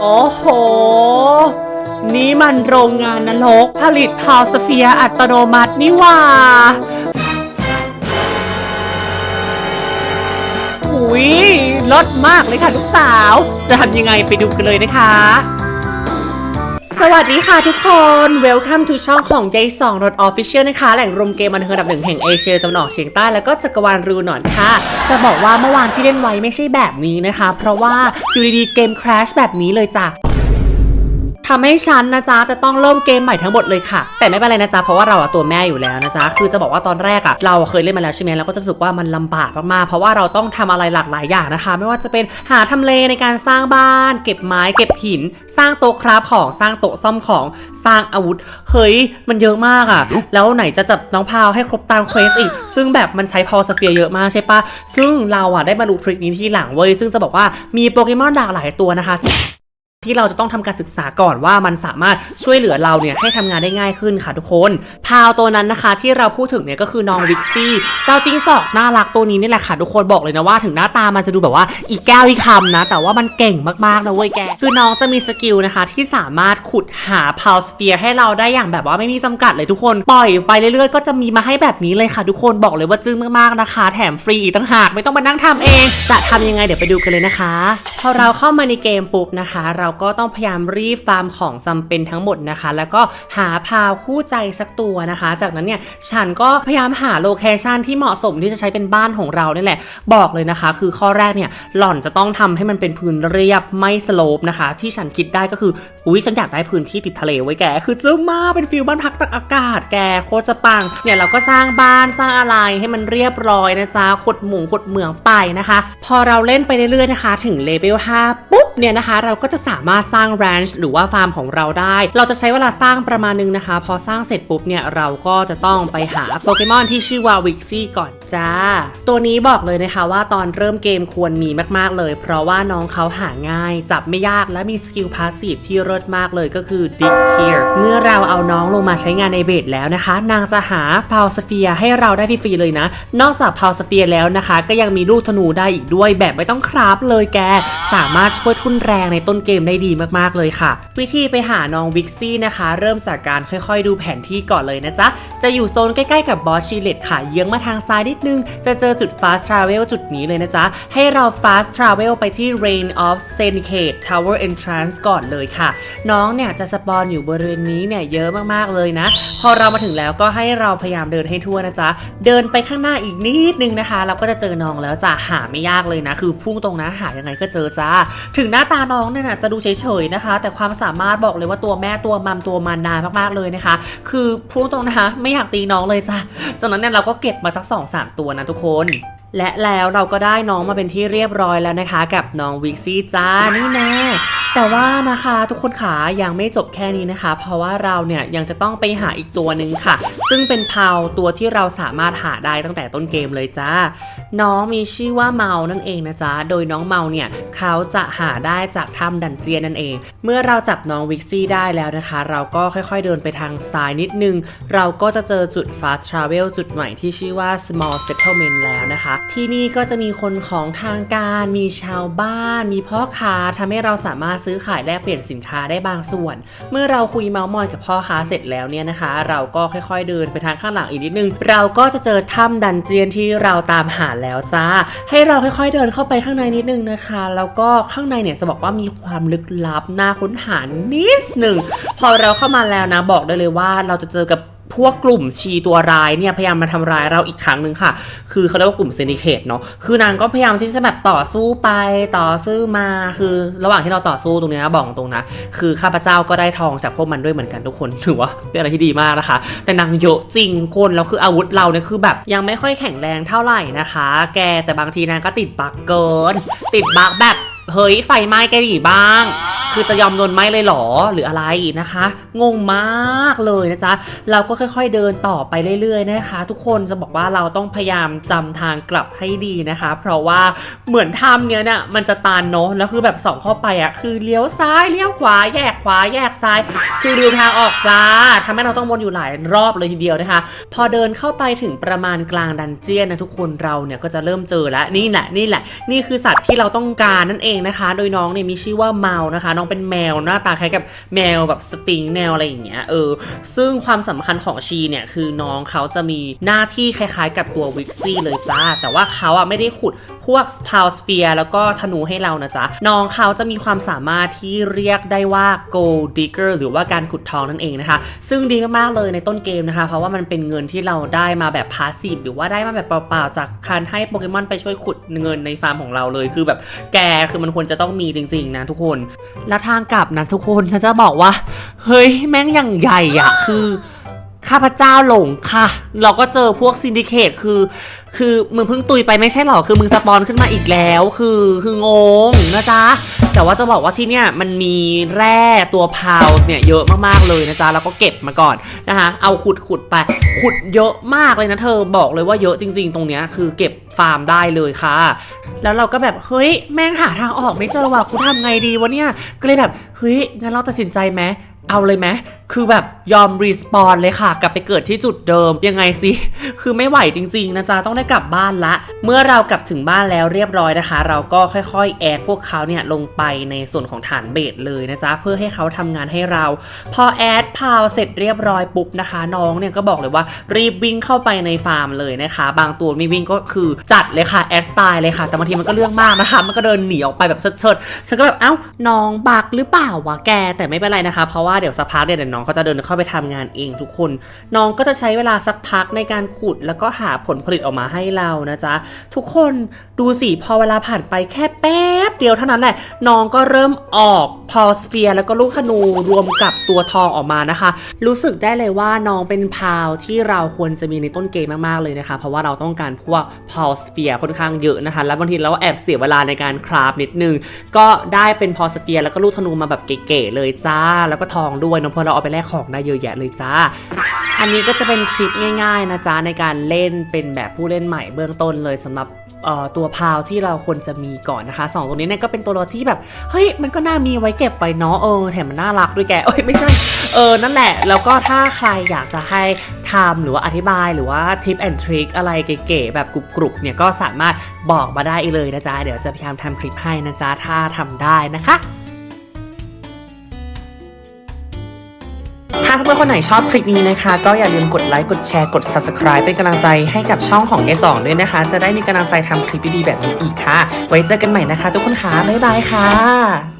โอ้โห นี่มันโรงงานนรกผลิตพาวสเฟียอัตโนมัตินี่ว่าอุ้ยลดมากเลยค่ะลูกสาว จะทำยังไงไปดูกันเลยนะคะ สวัสดีค่ะทุกคน Welcome to ช่องของยายสองรถออฟฟิเชียลนะคะ แหล่งรวมเกมบันเทิงอันดับหนึ่งแห่งเอเชียตะวันออกเฉียงใต้แล้วก็จักรวาลรูหนอนค่ะ จะบอกว่าเมื่อวานที่เล่นไว้ไม่ใช่แบบนี้นะคะ เพราะว่าอยู่ดีๆเกม crash แบบนี้เลยจ้ะ ทำให้ฉันนะจ๊ะจะต้องเริ่มเกมใหม่ทั้งหมดเลยค่ะ แต่ไม่เป็นไรนะจ๊ะเพราะว่าเราอะตัวแม่อยู่แล้วนะจ๊ะคือจะบอกว่าตอนแรกอะเราเคยเล่นมาแล้วใช่ไหมแล้วก็จะรู้สึกว่ามันลำบากมากๆเพราะว่าเราต้องทำอะไรหลากหลายอย่างนะคะ ไม่ว่าจะเป็นหาทำเลในการสร้างบ้าน เก็บไม้เก็บหิน สร้างโต๊ะคราฟของสร้างโต๊ะซ่อมของสร้างอาวุธเฮ้ยมันเยอะมากอะแล้วไหนจะจับน้องพาวให้ครบตามเควสอีก ซึ่งแบบมันใช้พอสเฟียเยอะมากใช่ปะซึ่งเราอะได้มารู้ทริคนี้ที่หลังเว้ยซึ่งจะบอกว่ามีโปเกมอนหลากหลายตัวนะคะ ที่เราจะต้องทำการศึกษาก่อนว่ามันสามารถช่วยเหลือเราเนี่ยให้ทำงานได้ง่ายขึ้นค่ะทุกคน พาวตัวนั้นนะคะ ที่เราพูดถึงเนี่ยก็คือน้องวิกซี่เจ้าจิ้งจอกน่ารักตัวนี้นี่แหละค่ะทุกคนบอกเลยนะว่าถึงหน้าตามันจะดูแบบว่าอีกแก้วอีกคำนะ แต่ว่ามันเก่งมากๆนะเว้ยแก คือน้องจะมีสกิลนะคะ ที่สามารถขุดหาพาวสเฟียร์ให้เราได้อย่างแบบว่าไม่มีจำกัดเลยทุกคนปล่อยไปเรื่อยๆ ก็จะมีมาให้แบบนี้เลยค่ะทุกคนบอกเลยว่าจึ้งมากๆนะคะ แถมฟรีอีกต่างหากไม่ต้องมานั่งทำเอง จะทำยังไงเดี๋ยวไปดูกันเลยนะคะพอเราเข้ามาในเกมปุ๊บนะคะ เราก็ต้องพยายามรีบฟาร์มของจำเป็นทั้งหมดนะคะ แล้วก็หาพาวคู่ใจสักตัวนะคะ จากนั้นเนี่ยฉันก็พยายามหาโลเคชันที่เหมาะสมที่จะใช้เป็นบ้านของเราเนี่ยแหละบอกเลยนะคะ คือข้อแรกเนี่ยหล่อนจะต้องทำให้มันเป็นพื้นเรียบไม่สโลปนะคะ ที่ฉันคิดได้ก็คืออุ้ยฉันอยากได้พื้นที่ติดทะเลไว้แกคือจึ้งมากเป็นฟิลบ้านพักตักอากาศแกโคตรจะปังเนี่ยเราก็สร้างบ้านสร้างอะไรให้มันเรียบร้อยนะจ๊ะขดหมุงขดเหมืองไปนะคะ พอเราเล่นไปเรื่อยๆนะคะ ถึงเลเวล5ปุ๊บเนี่ยนะคะ เราก็จะสาามารถสร้างแรนช์หรือว่าฟาร์มของเราได้ เราจะใช้เวลาสร้างประมาณนึงนะคะ พอสร้างเสร็จปุ๊บเนี่ยเราก็จะต้องไปหาโปเกมอนที่ชื่อว่าวิกซี่ก่อนจ้า ตัวนี้บอกเลยนะคะว่าตอนเริ่มเกมควรมีมากๆเลย เพราะว่าน้องเขาหาง่าย จับไม่ยากและมีสกิลพาสซีฟที่เลิศมากเลยก็คือ Dig Here เมื่อเราเอาน้องลงมาใช้งานในเบสแล้วนะคะ นางจะหาพาวสเฟียให้เราได้ฟรีๆเลยนะ นอกจากพาวสเฟียแล้วนะคะ ก็ยังมีลูกธนูได้อีกด้วยแบบไม่ต้องคราฟเลยแก สามารถช่วยทุนแรงในต้นเกมได้ดีมากๆเลยค่ะ วิธีไปหาน้องวิกซี่นะคะ เริ่มจากการค่อยๆ ดูแผนที่ก่อนเลยนะจ๊ะ จะอยู่โซนใกล้ๆกับบอสชีเลตค่ะ เยื้องมาทางซ้ายนิดนึง จะเจอจุด fast travel จุดนี้เลยนะจ๊ะ ให้เรา fast travel ไปที่ Rain of s e n c a t e Tower Entrance ก่อนเลยค่ะ น้องเนี่ยจะสปอนอยู่บริเวณนี้เนี่ยเยอะมากๆเลยนะ พอเรามาถึงแล้วก็ให้เราพยายามเดินให้ทั่วนะจ๊ะ เดินไปข้างหน้าอีกนิดนึงนะคะ เราก็จะเจอน้องแล้วจ้ะหาไม่ยากเลยนะ คือพุ่งตรงนะหายังไงก็เจอจ้า ถึงหน้าตาน้องเนี่ยนะจูเฉยๆนะคะ แต่ความสามารถบอกเลยว่าตัวแม่ตัวมัมตัวมันนานมากๆเลยนะคะ คือพูดตรงนะคะไม่อยากตีน้องเลยจ้ะฉะนั้นเนี่ยเราก็เก็บมาสัก2อสามตัวนะทุกคนและแล้วเราก็ได้น้องมาเป็นที่เรียบร้อยแล้วนะคะ กับน้องวิกซี่จ้านี่แน่ แต่ว่านะคะทุกคนขายังไม่จบแค่นี้นะคะ เพราะว่าเราเนี่ยยังจะต้องไปหาอีกตัวหนึ่งค่ะ ซึ่งเป็นเพาตัวที่เราสามารถหาได้ตั้งแต่ต้นเกมเลยจ้า น้องมีชื่อว่าเมานั่นเองนะจ๊ะ โดยน้องเมาเนี่ยเขาจะหาได้จากถ้ำดันเจียนนั่นเอง เมื่อเราจับน้องวิกซี่ได้แล้วนะคะ เราก็ค่อยๆเดินไปทางซ้ายนิดนึง เราก็จะเจอจุด fast travel จุดใหม่ที่ชื่อว่า small settlement แล้วนะคะ ที่นี่ก็จะมีคนของทางการมีชาวบ้าน มีพ่อค้าทำให้เราสามารถซื้อขายแลกเปลี่ยนสินค้าได้บางส่วน เมื่อเราคุยเมาส์มอยกับพ่อค้าเสร็จแล้วเนี่ยนะคะ เราก็ค่อยๆเดินไปทางข้างหลังอีกนิดนึง เราก็จะเจอถ้ำดันเจียนที่เราตามหาแล้วจ้า ให้เราค่อยๆเดินเข้าไปข้างในนิดนึงนะคะ แล้วก็ข้างในเนี่ยจะบอกว่ามีความลึกลับน่าค้นหานิดหนึ่งพอเราเข้ามาแล้วนะบอกได้เลยว่าเราจะเจอกับ พวกกลุ่มชีตัวร้ายเนี่ยพยายามมาทำร้ายเราอีกครั้งหนึ่งค่ะ คือเขาเรียกว่ากลุ่มเซนิเคตเนาะ คือนางก็พยายามที่จะแบบต่อสู้ไปต่อสู้มา คือระหว่างที่เราต่อสู้ตรงนี้ยบอกตรงนะ คือข้าพเจ้าก็ได้ทองจากพวกมันด้วยเหมือนกันทุกคน ถือว่าเป็นอะไรที่ดีมากนะคะ แต่นางเยอะจริงคน แล้วคืออาวุธเราเนี่ยคือแบบยังไม่ค่อยแข็งแรงเท่าไหร่นะคะ แกแต่บางทีนางก็ติดบักเกิน ติดบักแบบ เฮ้ยไฟไหม้แกดีบ้าง คือจะยอมโดนไหม้เลยหรอหรืออะไรนะคะ งงมากเลยนะจ๊ะ เราก็ค่อยๆเดินต่อไปเรื่อยๆนะคะ ทุกคนจะบอกว่าเราต้องพยายามจำทางกลับให้ดีนะคะ เพราะว่าเหมือนถ้ำเนี้ยเนี่ยมันจะตันเนาะแล้วคือแบบส่องเข้าไปอะคือเลี้ยวซ้ายเลี้ยวขวาแยกขวาแยกซ้าย คือดูทางออกจ้าทำให้เราต้องวนอยู่หลายรอบเลยทีเดียวนะคะ พอเดินเข้าไปถึงประมาณกลางดันเจียนนะทุกคนเราเนี่ยก็จะเริ่มเจอแล้วนี่แหละนี่แหละ นี่คือสัตว์ที่เราต้องการนั่นเองนะคะ โดยน้องเนี่ยมีชื่อว่าเมานะคะ น้องเป็นแมวหน้าตาคล้ายกับแมวแบบสติงแนวอะไรอย่างเงี้ยเออซึ่งความสำคัญของชีเนี่ยคือน้องเขาจะมีหน้าที่คล้ายๆ กับตัววิกซี่เลยจ้า แต่ว่าเขาอะไม่ได้ขุดพวกพาวสเฟียร์แล้วก็ธนูให้เรานะจ๊ะ น้องเขาจะมีความสามารถที่เรียกได้ว่า gold digger หรือว่าการขุดทองนั่นเองนะคะ ซึ่งดีมากๆเลยในต้นเกมนะคะ เพราะว่ามันเป็นเงินที่เราได้มาแบบพาสซีฟหรือว่าได้มาแบบเปล่าๆ จากการให้โปเกมอนไปช่วยขุดเงินในฟาร์มของเราเลย คือแบบแกคือมันควรจะต้องมีจริงๆนะทุกคน แล้วทางกลับนะทุกคนฉันจะบอกว่า เฮ้ยแม่งอย่างใหญ่อะคือข้าพเจ้าหลงค่ะ เราก็เจอพวกซินดิเคตคือ คือมึงเพิ่งตุยไปไม่ใช่หรอ คือมึงสปอนขึ้นมาอีกแล้ว คือ คืองงนะจ๊ะ แต่ว่าจะบอกว่าที่เนี่ยมันมีแร่ตัวพาวเนี่ยเยอะมากๆเลยนะจ๊ะ แล้วก็เก็บมาก่อนนะคะ เอาขุดขุดไป ขุดเยอะมากเลยนะเธอ บอกเลยว่าเยอะจริง ๆ ตรงเนี้ยคือเก็บ ฟาร์มได้เลยค่ะ แล้วเราก็แบบเฮ้ยแม่งหาทางออกไม่เจอว่ะกูทำไงดีวะเนี่ยก็เลยแบบเฮ้ยงั้นเราตัดสินใจไหม เอาเลยไหมคือแบบยอมรีสปอนเลยค่ะ กลับไปเกิดที่จุดเดิมยังไงสิคือไม่ไหวจริงๆนะจ๊ะต้องได้กลับบ้านละ เมื่อเรากลับถึงบ้านแล้วเรียบร้อยนะคะ เราก็ค่อยๆ แอดพวกเขาเนี่ยลงไปในส่วนของฐานเบสเลยนะจ๊ะเพื่อให้เขาทำงานให้เรา พอแอดพาวเสร็จเรียบร้อยปุ๊บนะคะ น้องเนี่ยก็บอกเลยว่ารีบวิ่งเข้าไปในฟาร์มเลยนะคะ บางตัวไม่วิ่งก็คือจัดเลยค่ะแอดสไตล์เลยค่ะ แต่บางทีมันก็เรื่องมากนะคะ มันก็เดินหนีออกไปแบบเชิดๆฉันก็แบบเอ้าน้องบักหรือเปล่าวะแกแต่ไม่เป็นไรนะคะ เพราะว่าเดี๋ยวสักพักเนี่ยเดี๋ยวน้องเขาจะเดินเข้าไปทำงานเองทุกคน น้องก็จะใช้เวลาสักพักในการขุด แล้วก็หาผลผลิตออกมาให้เรานะจ๊ะทุกคนดูสิพอเวลาผ่านไปแค่แป๊บเดียวเท่านั้นแหละ น้องก็เริ่มออกพอสเฟียแล้วก็ลูกธนูรวมกับตัวทองออกมานะคะ รู้สึกได้เลยว่าน้องเป็นพาวที่เราควรจะมีในต้นเกมมากๆเลยนะคะ เพราะว่าเราต้องการพวกพาวสเฟียค่อนข้างเยอะนะคะ แล้วบางทีเราแอบเสียเวลาในการคราฟนิดนึงก็ได้เป็นพอสเฟียแล้วก็ลูกธนูมาแบบเก๋ๆเลยจ้าแล้วก็ทองด้วยเน้องพอเราเอาไปแลกของได้เยอะแยะเลยจ้า อันนี้ก็จะเป็นคลิปง่าย ๆ นะจ๊ะ ในการเล่นเป็นแบบผู้เล่นใหม่เบื้องต้นเลยสำหรับตัวพาวที่เราควรจะมีก่อนนะคะสองตัวนี้เนี่ยก็เป็นตัวรถที่แบบเฮ้ยมันก็น่ามีไว้เก็บไปเนาะเออแถมมันน่ารักด้วยแกเอ้ยไม่ใช่เออนั่นแหละ แล้วก็ถ้าใครอยากจะให้ทำหรือว่าอธิบายหรือว่าทิปแอนทริคอะไรเก๋ๆแบบกรุบๆเนี่ยก็สามารถบอกมาได้เลยนะจ๊ะ เดี๋ยวจะพยายามทำคลิปให้นะจ๊ะ ถ้าทำได้นะคะ เพื่อนๆคนไหนชอบคลิปนี้นะคะ ก็อย่าลืมกดไลค์กดแชร์กด Subscribe เป็นกำลังใจให้กับช่องของ A2 ด้วยนะคะ จะได้มีกำลังใจทำคลิปดีๆแบบนี้อีกค่ะ ไว้เจอกันใหม่นะคะ ทุกคนค่ะบ๊ายบายค่ะ